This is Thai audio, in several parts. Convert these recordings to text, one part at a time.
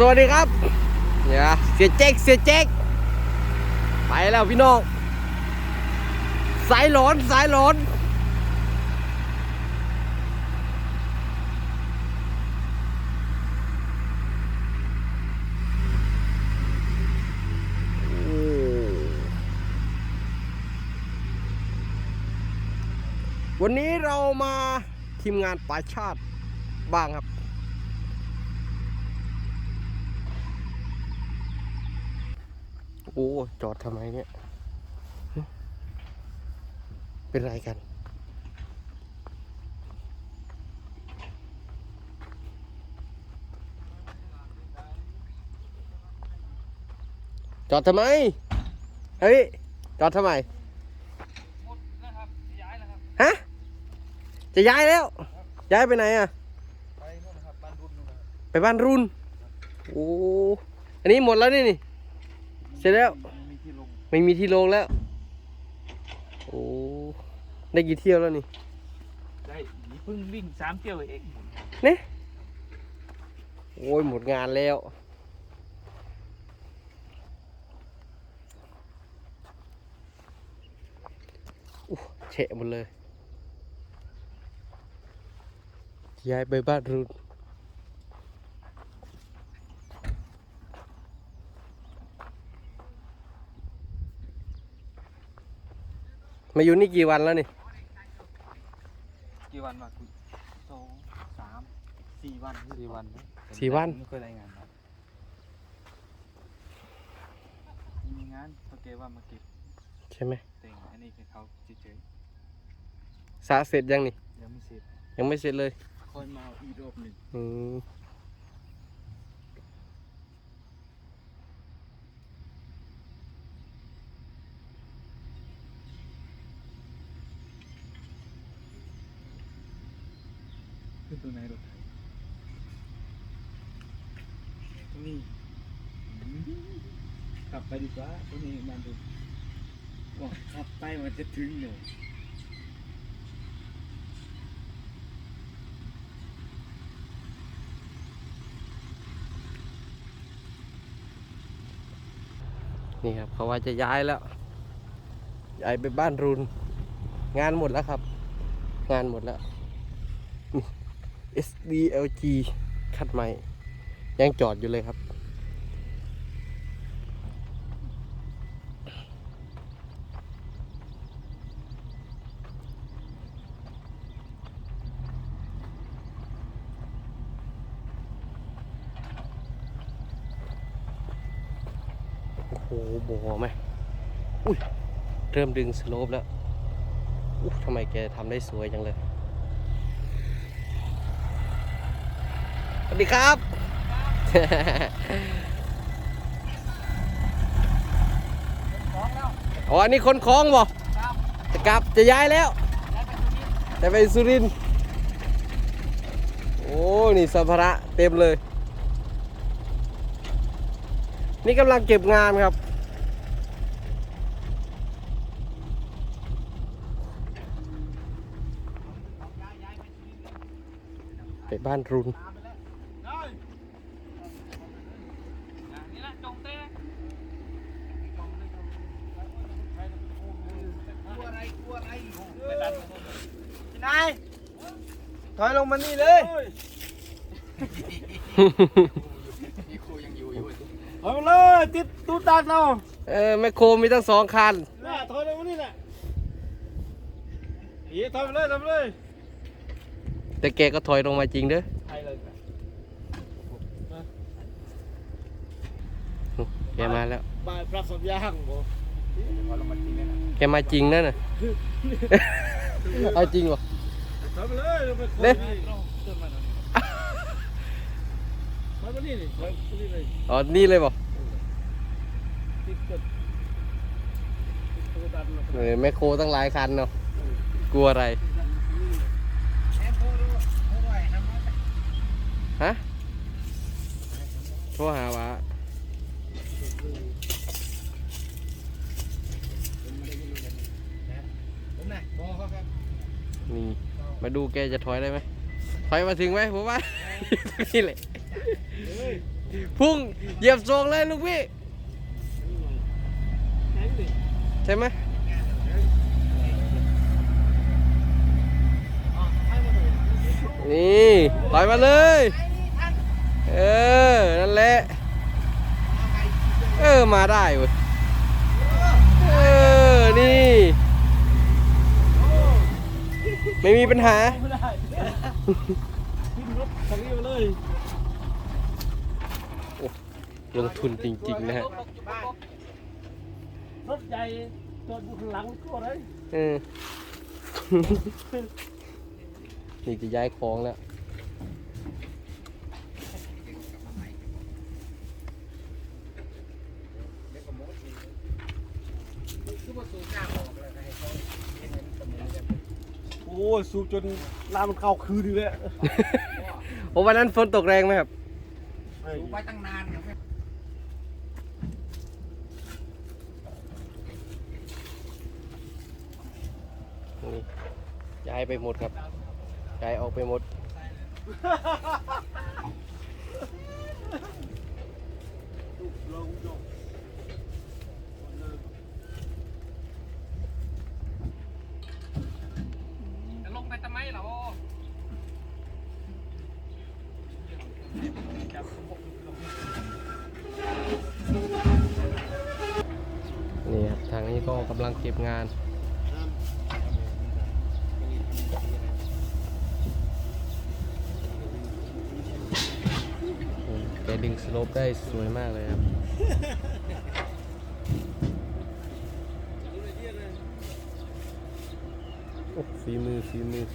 สวัสดีครับเนี่ยเสียเจ๊กเสียเจ๊กไปแล้วพี่น้องสายหลอนสายหลอนวันนี้เรามาทีมงานปลาชาติบ้างครับ อ้จอดทำไมเนี่ยหึเป็นไรกัน จอดทำไม เฮ้ย จอดทำไม ฮะ จะย้ายแล้ว ย้ายไปไหนอะ ไปนู่นนะครับบ้านรุ่นนู่นนะครับไปบ้านรุ่น โอ้ อันนี้หมดแล้วนี่นี่ เสร็จแล้ว มีที่ลงไม่มีที่ลงแล้ว โอ้ ได้กี่เที่ยวแล้วนี่ได้นี่เพิ่งวิ่งสามเที่ยวเองเนี่ยโอ้ยหมดงานแล้ว อู้เฉะหมดเลย ย้ายไปบ้านรุ่น มาอยู่นี่กี่วันแล้วนี่ กี่วันมาคุณสองสามสี่วันสี่วันสี่วัน ไม่เคยรายงานครับมีงานโอเคว่ามาเก็บใช่ไหมเต็งอันนี้คือเขาเฉยสระเสร็จยังนี่ๆยังไม่เสร็จยังไม่เสร็จเลย ค่อยมาเอาอีกรอบหนึ่ง อืม ตรงไหนรถไถตรงนี้ขับไปดีกว่าตรงนี้มันดูว่าขับไปมันจะถึงเลยนี่ครับเขาว่าจะย้ายแล้วย้ายไปบ้านรุน งานหมดแล้วครับ งานหมดแล้ว SDLG คัดใหม่ ยังจอดอยู่เลยครับ โอ้โหโบไหมอุ้ย เริ่มดึงสโลปแล้ว อุ๊ยทำไมแกทำได้สวยจังเลย สวัสดีครับ อ๋ออันนี้คนคล้องบ่จะกลับจะย้ายแล้วจะไปสุรินทร์โอ้ นี่สัมภาระเต็มเลย นี่กำลังเก็บงานครับไปบ้านรุนละจงเต้ นายถอยลง มานี่เลยเอาเลยติดตูดตัดเราเออแมคโครมีตั้งสองคันน่ะถอยลงมานี่แหละเฮียถอยไปเลยถอยไปเลยแต่แกก็ถอยลงมาจริงเด้อไปเลยแกมาแล้วบายปรับสัญญาณโอ้พอลงมาทีนี่นะแกมาจริงนั่นน่ะเอาจริงวะถอยไป เลยลงไปเด้ถอยมานี่นี่ถอยมานี่เลยอ๋อ นี่เลยบอกติดกดติดตูดตัดเราเออแมคโครตั้งหลายคันเนาะ กลัวอะไร ฮะ โทรหาวะผมน่ะบอกเขาครับนี่มาดูแกจะถอยได้ไหมถอยมาถึงไหมผมว่า นี่แหละเฮ้ยโพุ่งเหยียบทรงเลยลูกพี่แข็งดิใช่ไหมนี่ถอยมาเลย เออ นั่นแหละ เออ มาได้เว้ย เออ นี่ ไม่มีปัญหา ไม่ได้ขึ้นรถคันนี้มาเลยลงทุนจริงๆนะฮะ รถใหญ่จอดอยู่ข้างหลังก็เลยเออ นี่จะย้ายของแล้วโอ้ยสู บจนน้ำมันเข้าคืนอยู่แล้วโอ้วันนั้นฝนตกแรงไหมครับดูไปตั้งนานนะนี่ย้ายไปหมดครับย้ายออกไปหมด จะลงไปทำไมเหรอ นี่ครับ ทางนี้ก็กำลังเก็บงาน แกดึงสโลปได้สวยมากเลยครับโอ้ฝีมือฝีมือ เ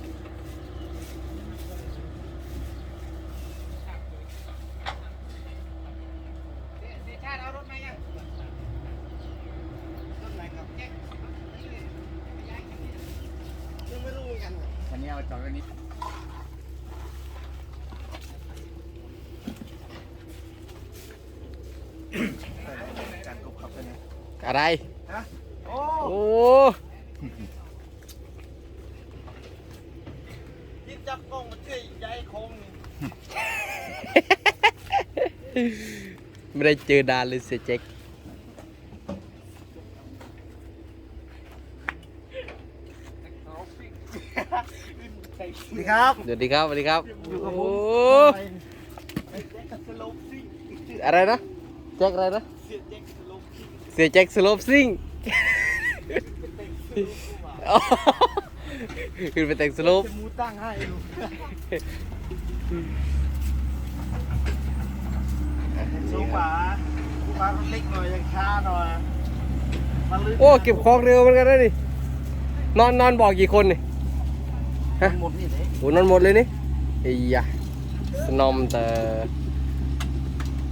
สียชาติเอารถมายังรถไหนครับแจ็คยังไม่รู้เหมือนกั นคันนี้เอาจอดไว้นี้การกบขับไปเนี่ยอะไร ฮะโอ้โอ้ยิบจับกล้องมาช่วยย้ายโค้งนี่ไม่ได้เจอดานเลยเสียเจ๊ก สวัสดีครับ สวัสดีครับสวัสดีครับอยู่กับผโอ้มไอ้แจ็คสโลปซิ่งอะไรนะแจ็คอะไรนะเสียแจ็คสโลปซิ่งเสียแจ็คสโลปซิ่งอ๋อขึ้นไปแต่งสโลป จะมูตั้งให้ดูสูงกว่าฟ้ามันเล็กหน่อยยังช้าหน่อยมันลื่นโอ้เก็บของเร็วเหมือนกันนะนี่นอนนอนบอกกี่คนนี่ ฮะหมดนี่เลยโอ้นอนหมดเลยนี่ไอ้ยะสนอมแต่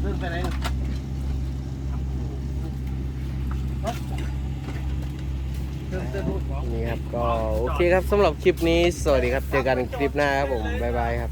เดินไปไหนนี่ครับก็โอเคครับสำหรับคลิปนี้ สวัสดีครับ เจอกันคลิปหน้าครับผม บ๊ายบายครับ